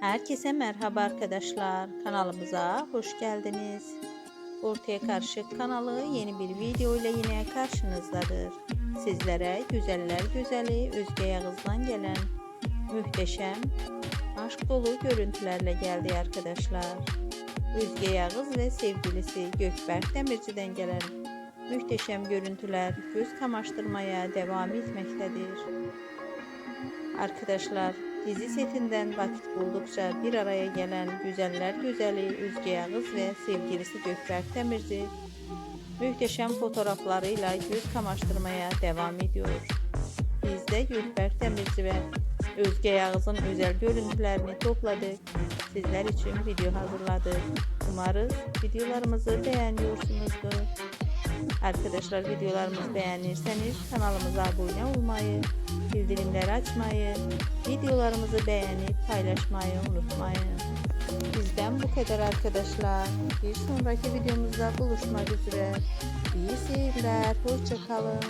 Herkese merhaba arkadaşlar. Kanalımıza hoş geldiniz. Ortaya Karışık kanalı yeni bir video ile yine karşınızdadır. Sizlere güzeller güzeli Özge Yağız'dan gelen muhteşem aşk dolu görüntülerle geldi arkadaşlar. Özge Yağız ve sevgilisi Gökberk Demirci'den gelen muhteşem görüntüler göz kamaştırmaya devam etmektedir. Arkadaşlar dizi setinden vakit buldukça bir araya gelen güzeller güzeli Özge Yağız ve sevgilisi Gökberk Demirci muhteşem fotoğraflarıyla göz kamaştırmaya devam ediyor. Biz de Gökberk Demirci ve Özge Yağız'ın özel görüntülerini topladık. Sizler için video hazırladık. Umarız videolarımızı beğeniyorsunuzdur. Arkadaşlar videolarımızı beğenirseniz kanalımıza abone olmayı, bildirimleri açmayı, videolarımızı beğenip paylaşmayı unutmayın. Bizden bu kadar arkadaşlar. Bir sonraki videomuzda buluşmak üzere. İyi seyirler. Hoşçakalın.